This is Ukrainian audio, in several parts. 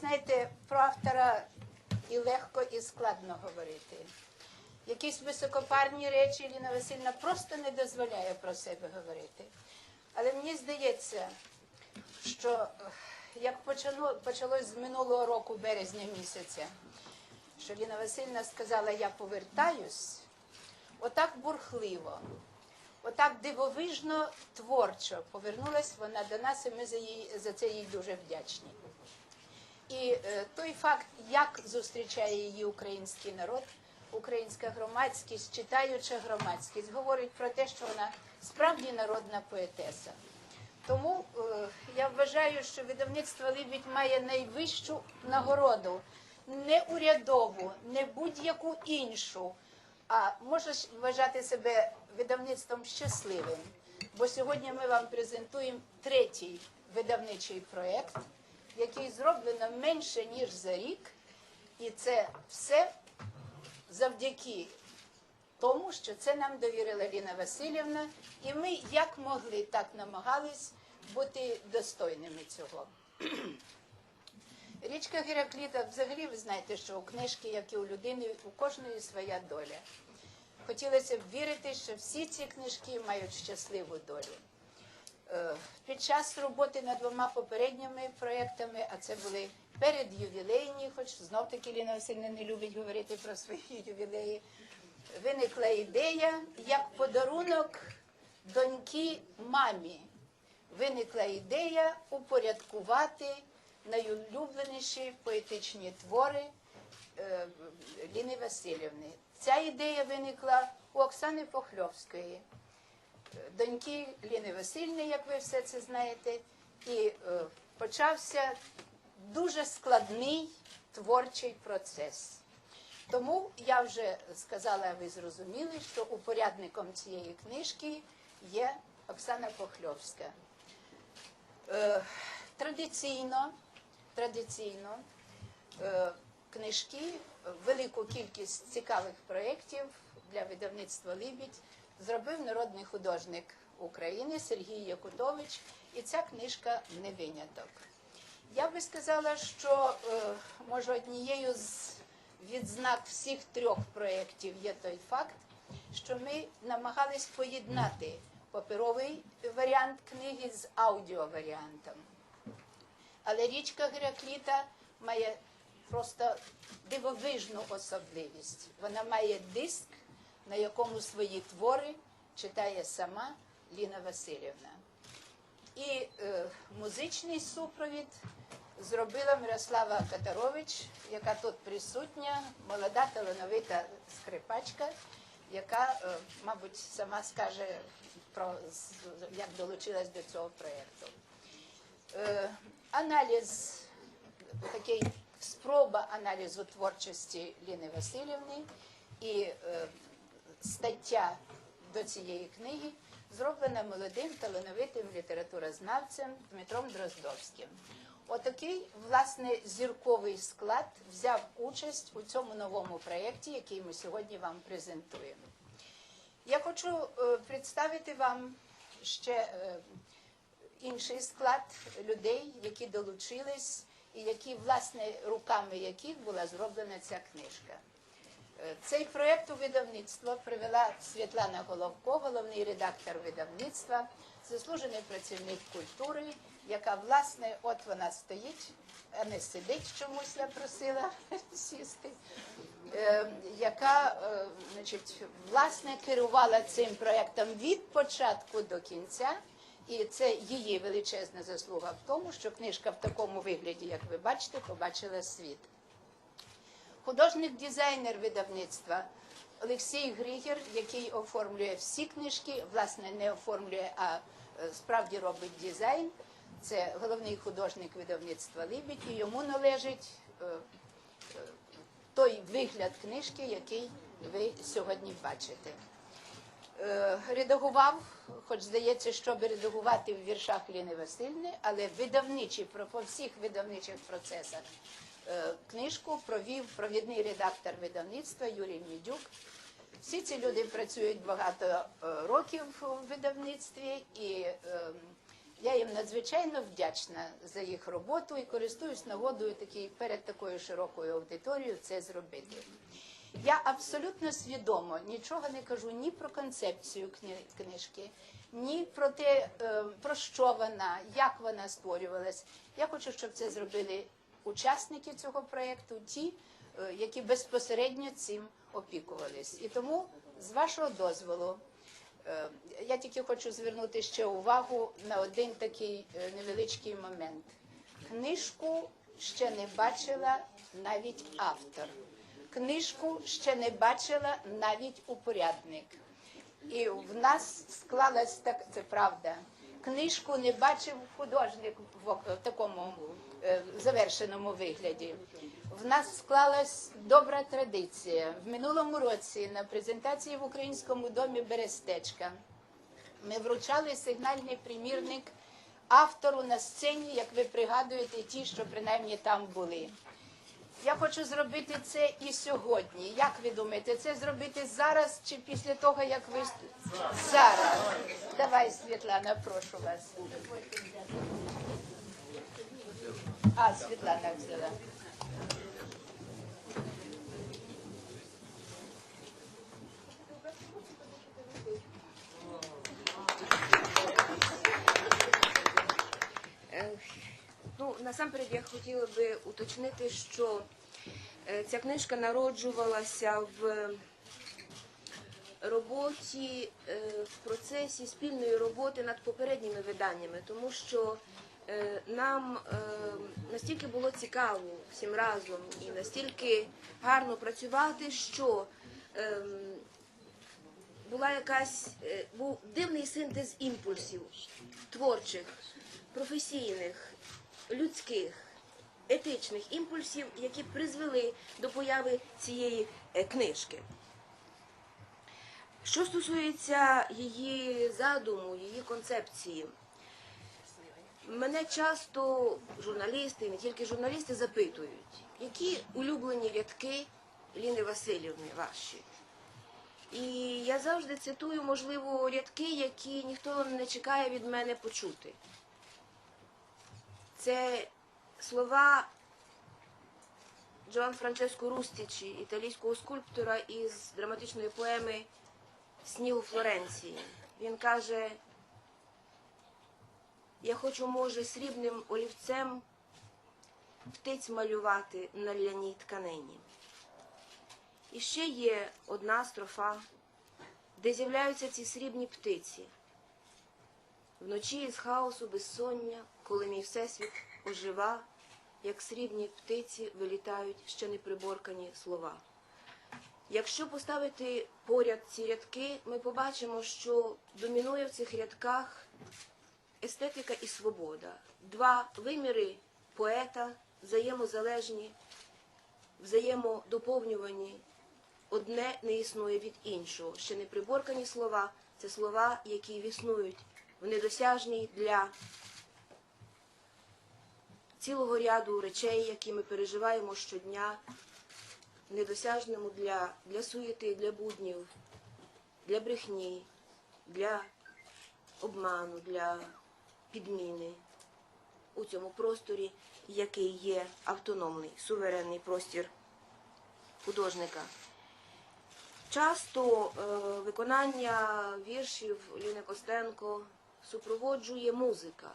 знаєте, про автора і легко, і складно говорити. Якісь високопарні речі Ліна Васильівна просто не дозволяє про себе говорити. Але мені здається, що е, як почало, почалось з минулого року, березня місяця, що Ліна Васильівна сказала, я повертаюсь, отак бурхливо, отак дивовижно творчо повернулась вона до нас, і ми за, її, за це їй дуже вдячні. І е, той факт, як зустрічає її український народ, українська громадськість, читаюча громадськість, говорить про те, що вона справді народна поетеса. Тому е, я вважаю, що видавництво Либідь має найвищу нагороду, не урядову, не будь-яку іншу, а може вважати себе видавництвом щасливим. Бо сьогодні ми вам презентуємо третій видавничий проєкт, який зроблено менше ніж за рік, і це все завдяки тому, що це нам довірила Ліна Васильівна, і ми як могли, так намагались бути достойними цього. Річка Геракліта, взагалі, ви знаєте, що у книжки, як і у людини, у кожної своя доля. Хотілося б вірити, що всі ці книжки мають щасливу долю. Е, Під час роботи над двома попередніми проєктами, а це були передювілейні, хоч знов таки Ліна Васильівна не любить говорити про свої ювілеї, виникла ідея як подарунок доньки мамі. Виникла ідея упорядкувати найулюбленіші поетичні твори е, Ліни Васильівни. Ця ідея виникла у Оксани Похльовської доньки Ліни Васильівни, як ви все це знаєте, і е, почався дуже складний творчий процес. Тому я вже сказала, ви зрозуміли, що упорядником цієї книжки є Оксана Похльовська. Е, традиційно, традиційно е, книжки, велику кількість цікавих проєктів для видавництва Либідь зробив народний художник України Сергій Якутович, і ця книжка не виняток. Я би сказала, що е, може однією з відзнак всіх трьох проєктів є той факт, що ми намагались поєднати паперовий варіант книги з аудіоваріантом. Але річка Геракліта має просто дивовижну особливість. Вона має диск, на якому свої твори читає сама Ліна Васильівна. І е, музичний супровід зробила Мирослава Катарович, яка тут присутня, молода талановита скрипачка, яка, е, мабуть, сама скаже про як долучилась до цього проєкту. Е, аналіз, такий спроба аналізу творчості Ліни Васильівни і е, стаття до цієї книги зроблена молодим талановитим літературознавцем Дмитром Дроздовським. Отакий, власне, зірковий склад взяв участь у цьому новому проєкті, який ми сьогодні вам презентуємо. Я хочу е, представити вам ще е, інший склад людей, які долучились і які, власне, руками яких була зроблена ця книжка. Е, Цей проєкт у видавництво привела Світлана Головко, головний редактор видавництва, заслужений працівник культури, яка, власне, от вона стоїть, а не сидить чомусь, я просила сісти, е, яка, е, значить, власне, керувала цим проєктом від початку до кінця. І це її величезна заслуга в тому, що книжка в такому вигляді, як ви бачите, побачила світ. Художник-дизайнер видавництва Олексій Григір, який оформлює всі книжки, власне, не оформлює, а е, справді робить дизайн. Це головний художник видавництва Либідь, і йому належить е, е, той вигляд книжки, який ви сьогодні бачите. Редагував, хоч здається, щоб редагувати в віршах Ліни Васильівни, але видавничі, про- по всіх видавничих процесах книжку провів провідний редактор видавництва Юрій Мідюк. Всі ці люди працюють багато е, років у видавництві, і е, я їм надзвичайно вдячна за їх роботу і користуюсь нагодою такий, перед такою широкою аудиторією це зробити. Я абсолютно свідомо нічого не кажу ні про концепцію кни- книжки, ні про те, е, про що вона, як вона створювалась. Я хочу, щоб це зробили учасники цього проєкту, ті, е, які безпосередньо цим опікувались. І тому, з вашого дозволу, Е, Я тільки хочу звернути ще увагу на один такий е, невеличкий момент. Книжку ще не бачила навіть автор. Книжку ще не бачила навіть упорядник. І в нас склалась так, це правда. Книжку не бачив художник в такому завершеному вигляді. В нас склалась добра традиція. В минулому році на презентації в Українському домі Берестечка ми вручали сигнальний примірник автору на сцені, як ви пригадуєте, ті, що принаймні там були. Я хочу зробити це і сьогодні. Як ви думаєте, це зробити зараз чи після того, як ви зараз? Давай, Світлана, прошу вас. А, Світлана взяла. Е, Ну, насамперед я хотіла би уточнити, що е, ця книжка народжувалася в роботі, е, в процесі спільної роботи над попередніми виданнями, тому що нам е, настільки було цікаво всім разом і настільки гарно працювати, що ем, була якась е, був дивний синтез імпульсів творчих, професійних, людських, етичних імпульсів, які призвели до появи цієї е, книжки. Що стосується її задуму, її концепції, мене часто журналісти, не тільки журналісти, запитують, які улюблені рядки Ліни Васильівни ваші. І я завжди цитую, можливо, рядки, які ніхто не чекає від мене почути. Це слова Джоан Франческо Рустічі, італійського скульптора із драматичної поеми Сніг у Флоренції. Він каже: Я хочу, може, срібним олівцем птиць малювати на ляній тканині. І ще є одна строфа, де з'являються ці срібні птиці. Вночі із хаосу безсоння, коли мій всесвіт ожива, як срібні птиці вилітають ще не приборкані слова. Якщо поставити поряд ці рядки, ми побачимо, що домінує в цих рядках естетика і свобода. Два виміри поета взаємозалежні, взаємодоповнювані. Одне не існує від іншого. Ще не приборкані слова це слова, які існують в недосяжній для цілого ряду речей, які ми переживаємо щодня, недосяжному для, для суєти, для буднів, для брехні, для обману, для підміни у цьому просторі, який є автономний, суверенний простір художника. Часто е, виконання віршів Ліни Костенко супроводжує музика.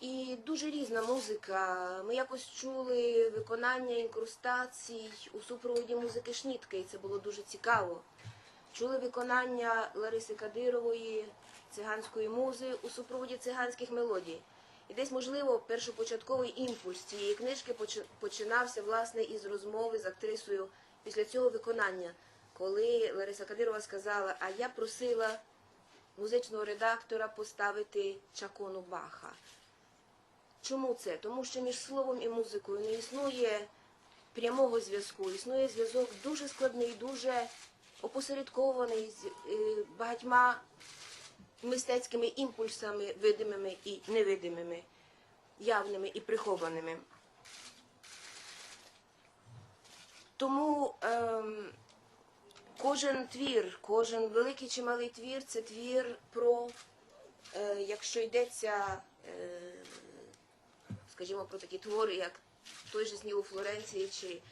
І дуже різна музика. Ми якось чули виконання інкрустацій у супроводі музики Шнітки, і це було дуже цікаво. Чули виконання Лариси Кадирової, циганської музи у супроводі циганських мелодій. І десь, можливо, першопочатковий імпульс цієї книжки починався власне із розмови з актрисою після цього виконання, коли Лариса Кадирова сказала, а я просила музичного редактора поставити чакону Баха. Чому це? Тому що між словом і музикою не існує прямого зв'язку, існує зв'язок дуже складний, дуже опосередкований з е, багатьма мистецькими імпульсами, видимими і невидимими, явними і прихованими. Тому ем, кожен твір, кожен великий чи малий твір це твір про, е, якщо йдеться, е, скажімо, про такі твори, як той же «Сніг у Флоренції чи,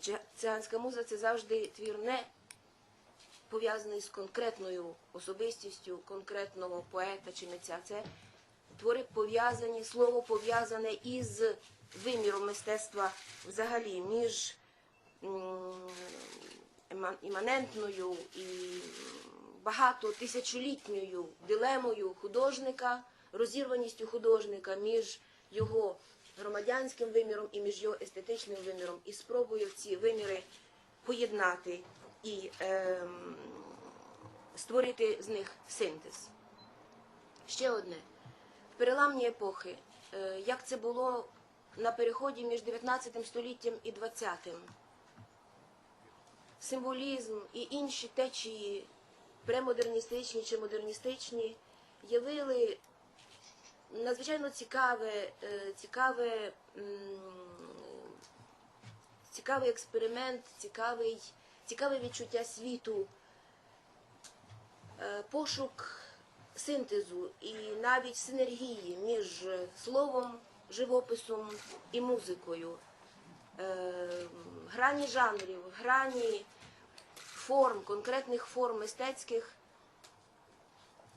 чи циганська муза, це завжди твір не пов'язаний з конкретною особистістю конкретного поета чи митця. Це твори пов'язані, слово пов'язане із виміром мистецтва взагалі між іманентною і багато тисячолітньою дилемою художника, розірваністю художника між його громадянським виміром і між його естетичним виміром, і спробую ці виміри поєднати і ем, створити з них синтез. Ще одне. В переламні епохи, е, як це було на переході між 19 століттям і 20-м. Символізм і інші течії, премодерністичні чи модерністичні, явили надзвичайно цікаве, е, цікаве, цікавий експеримент, цікавий, цікаве відчуття світу, е, пошук синтезу і навіть синергії між словом, живописом і музикою, Е, грані жанрів, грані форм, конкретних форм мистецьких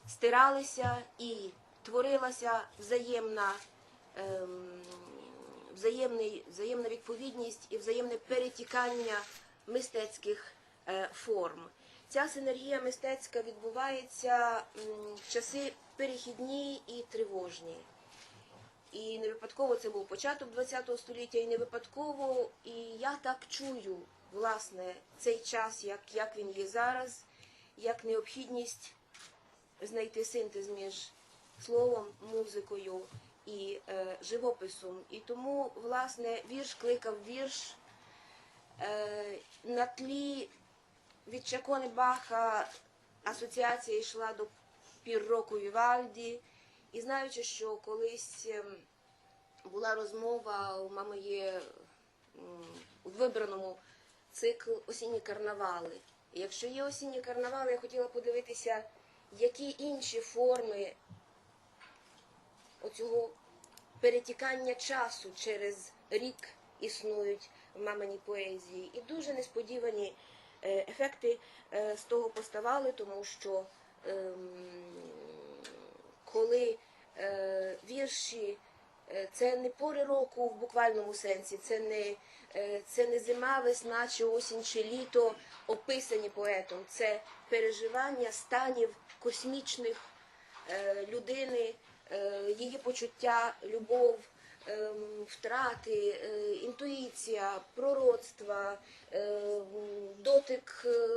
стиралися і творилася взаємна, ем, взаємний, взаємна відповідність і взаємне перетікання мистецьких е, форм. Ця синергія мистецька відбувається в часи перехідні і тривожні. І не випадково це був початок ХХ століття, і не випадково, і я так чую, власне, цей час, як, як він є зараз, як необхідність знайти синтез між словом, музикою і е, живописом. І тому, власне, вірш кликав вірш е, на тлі від Чакони Баха асоціація йшла до пір року Вівальді. І знаючи, що колись ем, була розмова, у мами є у вибраному цикл осінні карнавали. І якщо є осінні карнавали, я хотіла подивитися, які інші форми оцього перетікання часу через рік існують в маминій поезії. І дуже несподівані е, ефекти е, з того поставали, тому що ем, коли е, вірші це не пори року в буквальному сенсі, це не, це не зима, весна чи осінь чи літо описані поетом, це переживання станів космічних людини, її почуття, любов. Втрати, е, інтуїція, пророцтва, е, дотик е,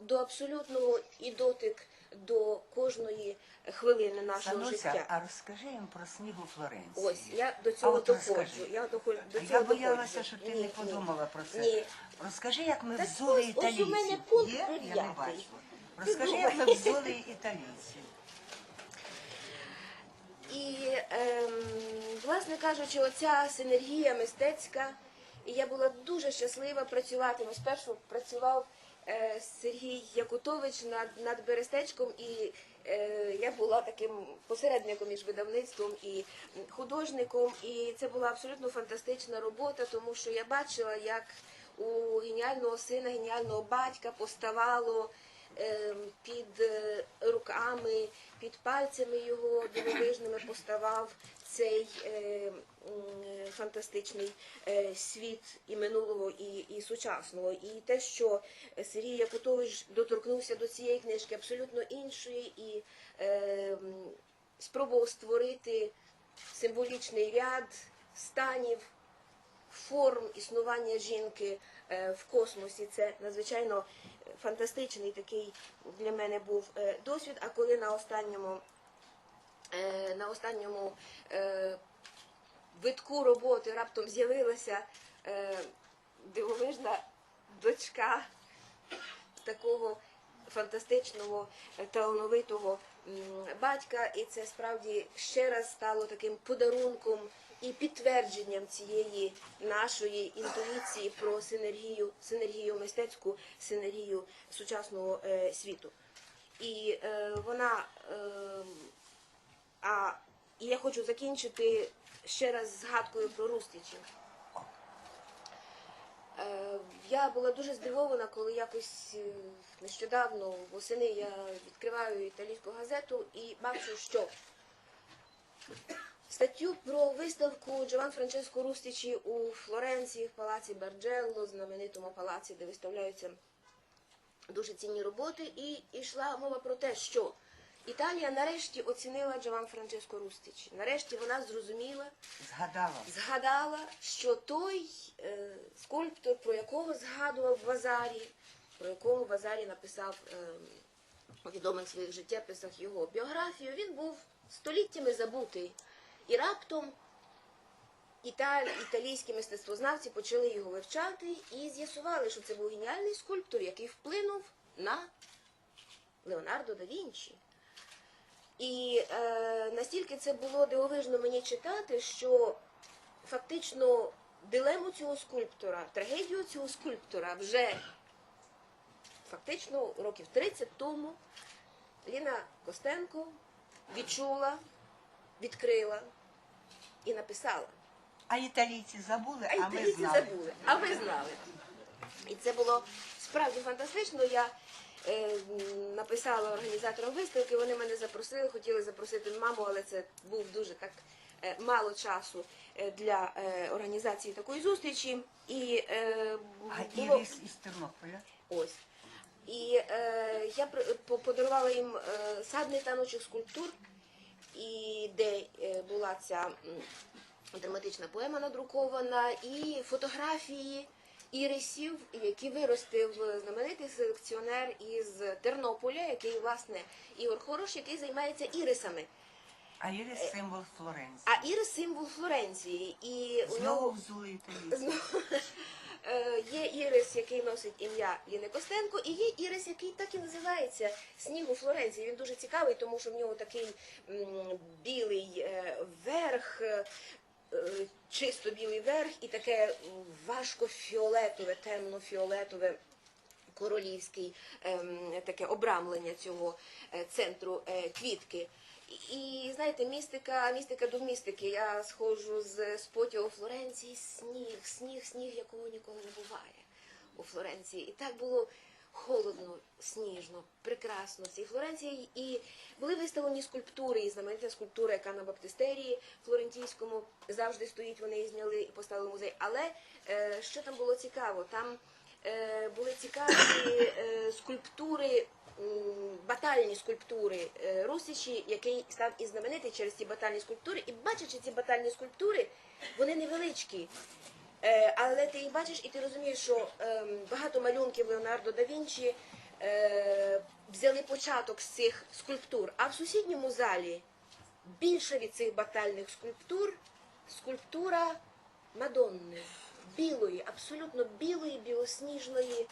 до абсолютного і дотик до кожної хвилини нашого Сануся, життя. а розкажи їм про сніг у Флоренції. Ось я до цього доходжу. Я доходжу до цього Я боялася, доходжу. що ти Ні, не ні. подумала про це. Ні. Розкажи, як ми Та взули ось- ось у мене пункт Є? Я не бачу. Розкажи, як ми взули італійців. І, ем, власне кажучи, оця синергія мистецька, і я була дуже щаслива працювати. Ми спершу працював е, Сергій Якутович над, над Берестечком, і е, я була таким посередником між видавництвом і художником. І це була абсолютно фантастична робота, тому що я бачила, як у геніального сина, геніального батька поставало під е, руками, під пальцями його дивовижними поставав цей е, е, фантастичний світ і минулого, і, і сучасного. І те, що Сергій Якутович доторкнувся до цієї книжки абсолютно іншої, і е, спробував створити символічний ряд станів, форм існування жінки е, в космосі. Це надзвичайно фантастичний такий для мене був е, досвід. А коли на останньому, е, на останньому витку роботи раптом з'явилася дивовижна дочка такого фантастичного, талановитого батька, і це справді ще раз стало таким подарунком і підтвердженням цієї нашої інтуїції про синергію, синергію мистецьку, синергію сучасного е, світу. І е, вона, е, а я хочу закінчити ще раз згадкою про Рустичів. Е, Я була дуже здивована, коли якось е, нещодавно восени я відкриваю італійську газету і бачу, що статтю про виставку Джован Франческо Рустичі у Флоренції в палаці Барджелло, знаменитому палаці, де виставляються дуже цінні роботи, і йшла мова про те, що Італія нарешті оцінила Джован Франческо Рустичі. Нарешті вона зрозуміла, Згадала. згадала, що той е, скульптор, про якого згадував Вазарі, про якого Вазарі написав е, у відомих своїх життєписах його біографію, він був століттями забутий. І раптом італь, італійські мистецтвознавці почали його вивчати і з'ясували, що це був геніальний скульптор, який вплинув на Леонардо да Вінчі. І е, настільки це було дивовижно мені читати, що фактично дилему цього скульптора, трагедію цього скульптора вже фактично років 30 тому Ліна Костенко відчула, відкрила і написала. А італійці забули, А а ми знали. забули, а ви знали. І це було справді фантастично. Я е, написала організаторам виставки, вони мене запросили, хотіли запросити маму, але це був дуже так е, мало часу е, для е, організації такої зустрічі. І е, А було... Ірис із Тернополя. Ось. І е, я подарувала їм е, садний таночок скульптур, і де е, була ця драматична поема надрукована, і фотографії ірисів, які виростив знаменитий селекціонер із Тернополя, який, власне, Ігор Хорош, який займається ірисами. А Ірис символ Флоренції. А ірис символ Флоренції. І у Знову нього. Знову, е, Є ірис, який носить ім'я Ліни Костенко, і є ірис, який так і називається Сніг у Флоренції. Він дуже цікавий, тому що в нього такий білий е, верх, е, е, чисто білий верх і таке важко фіолетове, темно-фіолетове. Королівський ем, таке обрамлення цього е, центру е, квітки. І, знаєте, містика, містика до містики. Я сходжу з спотів у Флоренції, сніг, сніг, сніг, якого ніколи не буває у Флоренції. І так було холодно, сніжно, прекрасно в цій Флоренції. І були виставлені скульптури, і знаменита скульптура, яка на Баптистерії Флорентійському завжди стоїть, вони її зняли і поставили в музей. Але е, що там було цікаво? Там е, були цікаві е, скульптури, батальні скульптури е, Русичі, який став і знаменитий через ці батальні скульптури. І бачачи ці батальні скульптури, вони невеличкі. Е, але ти їх бачиш і ти розумієш, що ем, багато малюнків Леонардо да Вінчі е, взяли початок з цих скульптур. А в сусідньому залі більше від цих батальних скульптур скульптура Мадонни. Білої, абсолютно білої, білосніжної,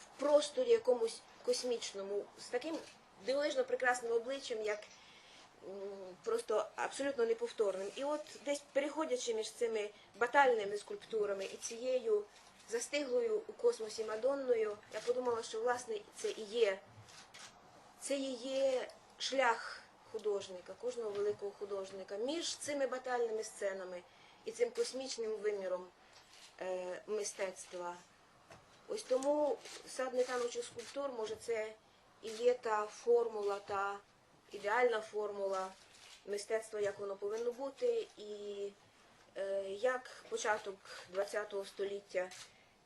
в просторі якомусь космічному, з таким дивовижно прекрасним обличчям, як просто абсолютно неповторним. І от десь переходячи між цими батальними скульптурами і цією застиглою у космосі Мадонною, я подумала, що власне це і є, це і є шлях художника, кожного великого художника між цими батальними сценами і цим космічним виміром е, мистецтва. Ось тому садний танучих скульптур, може, це і є та формула, та ідеальна формула мистецтва, як воно повинно бути, і е, як початок ХХ століття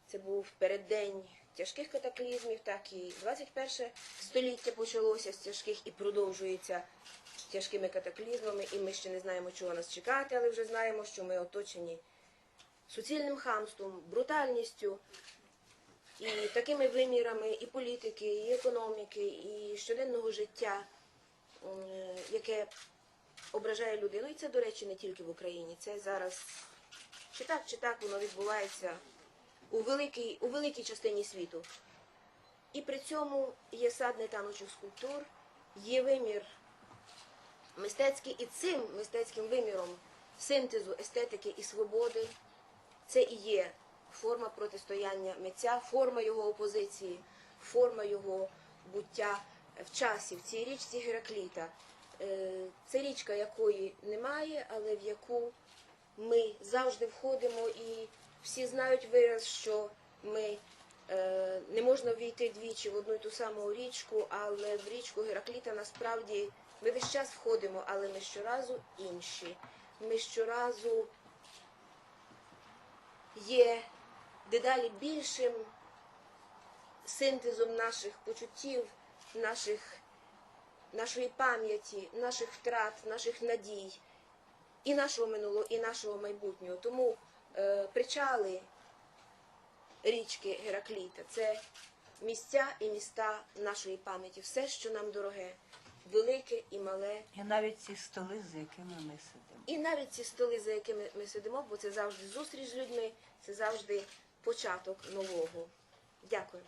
це був переддень тяжких катаклізмів, так і 21 століття почалося з тяжких і продовжується тяжкими катаклізмами, і ми ще не знаємо, чого нас чекати, але вже знаємо, що ми оточені суцільним хамством, брутальністю, і такими вимірами і політики, і економіки, і щоденного життя, яке ображає людину. І це, до речі, не тільки в Україні. Це зараз чи так, чи так воно відбувається у великій, у великій частині світу. І при цьому є сад нетанучих скульптур, є вимір мистецький, і цим мистецьким виміром синтезу естетики і свободи це і є форма протистояння митця, форма його опозиції, форма його буття в часі, в цій річці Геракліта. Е, Це річка, якої немає, але в яку ми завжди входимо, і всі знають вираз, що ми е, не можна ввійти двічі в одну й ту саму річку, але в річку Геракліта насправді ми весь час входимо, але ми щоразу інші. Ми щоразу є дедалі більшим синтезом наших почуттів, наших, нашої пам'яті, наших втрат, наших надій, і нашого минулого, і нашого майбутнього. Тому е, причали річки Геракліта це місця і міста нашої пам'яті, все, що нам дороге, велике і мале. І навіть ці столи, за якими ми сидимо. І навіть ці столи, за якими ми сидимо, бо це завжди зустріч з людьми, це завжди початок нового. Дякую.